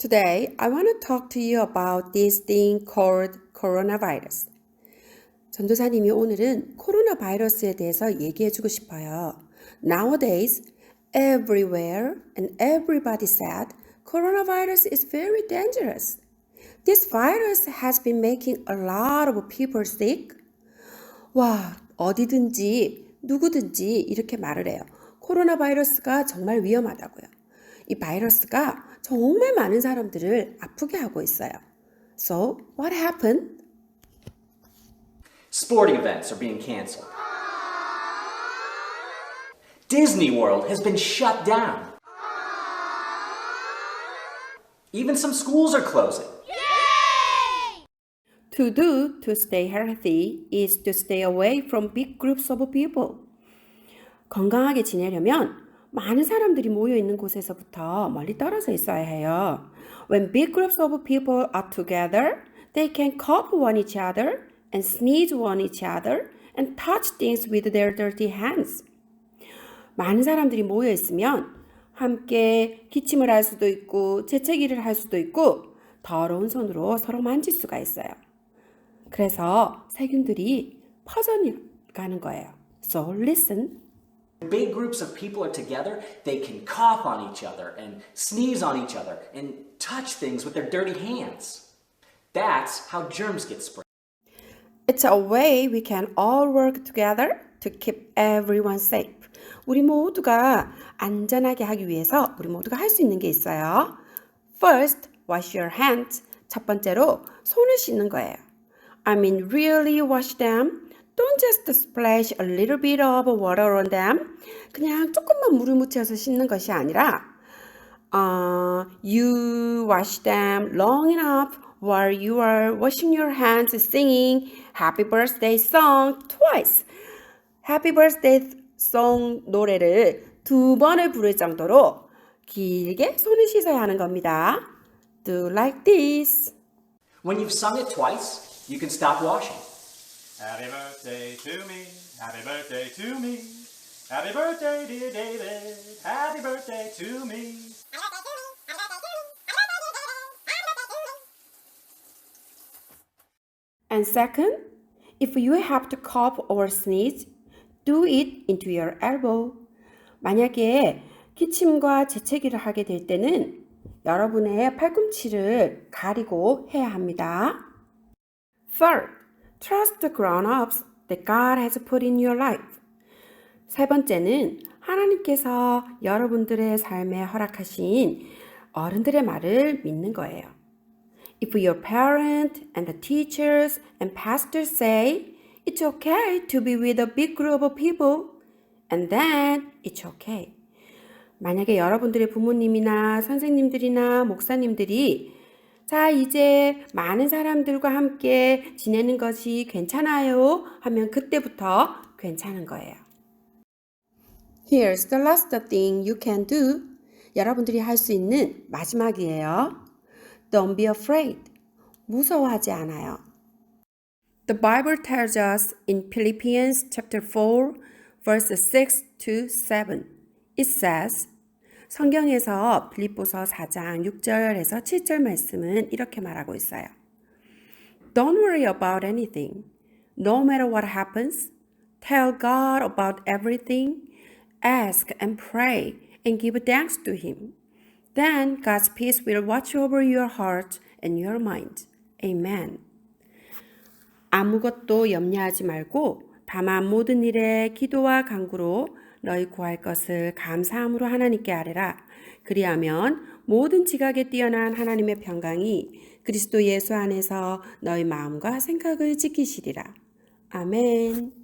Today, I want to talk to you about this thing called coronavirus. 전도사님이 오늘은 코로나 바이러스에 대해서 얘기해 주고 싶어요. Nowadays, everywhere and everybody said coronavirus is very dangerous. This virus has been making a lot of people sick. 와, 어디든지 누구든지 이렇게 말을 해요. 코로나 바이러스가 정말 위험하다고요. 이 바이러스가 정말 많은 사람들을 아프게 하고 있어요. So, what happened? Sporting events are being canceled. Disney World has been shut down. Even some schools are closing. To do to stay healthy is to stay away from big groups of people. 건강하게 지내려면 많은 사람들이 모여 있는 곳에서부터 멀리 떨어져 있어야 해요. When big groups of people are together, they can cough on each other and sneeze on each other and touch things with their dirty hands. 많은 사람들이 모여 있으면 함께 기침을 할 수도 있고 재채기를 할 수도 있고 더러운 손으로 서로 만질 수가 있어요. 그래서 세균들이 퍼져 가는 거예요. So listen. When big groups of people are together, they can cough on each other and sneeze on each other and touch things with their dirty hands. That's how germs get spread. It's a way we can all work together to keep everyone safe. 우리 모두가 안전하게 하기 위해서 우리 모두가 할 수 있는 게 있어요. First, wash your hands. 첫 번째로 손을 씻는 거예요. I mean, really wash them. Don't just splash a little bit of water on them. 그냥 조금만 물을 묻혀서 씻는 것이 아니라 uh, you wash them long enough while you are washing your hands singing happy birthday song twice. happy birthday song 노래를 두 번을 부를 정도로 길게 손을 씻어야 하는 겁니다. Do like this. When you've sung it twice, you can stop washing. Happy birthday to me. Happy birthday to me. Happy birthday, dear David. Happy birthday to me. And second, if you have to cough or sneeze, do it into your elbow. 만약에 기침과 재채기를 하게 될 때는 여러분의 팔꿈치를 가리고 해야 합니다. Third, trust the grown-ups that God has put in your life. 세 번째는 하나님께서 여러분들의 삶에 허락하신 어른들의 말을 믿는 거예요. If your parent and the teachers and pastors say it's okay to be with a big group of people, and then it's okay. 만약에 여러분들의 부모님이나 선생님들이나 목사님들이 자, 이제 많은 사람들과 함께 지내는 것이 괜찮아요 하면 그때부터 괜찮은 거예요. Here's the last thing you can do. 여러분들이 할 수 있는 마지막이에요. Don't be afraid. 무서워하지 않아요. The Bible tells us in Philippians chapter 4 verses 6 to 7. It says 성경에서 빌립보서 4장 6절에서 7절 말씀은 이렇게 말하고 있어요. Don't worry about anything. No matter what happens, tell God about everything. Ask and pray and give thanks to Him. Then God's peace will watch over your heart and your mind. Amen. 아무것도 염려하지 말고 다만 모든 일에 기도와 간구로 너희 구할 것을 감사함으로 하나님께 아뢰라. 그리하면 모든 지각에 뛰어난 하나님의 평강이 그리스도 예수 안에서 너희 마음과 생각을 지키시리라. 아멘.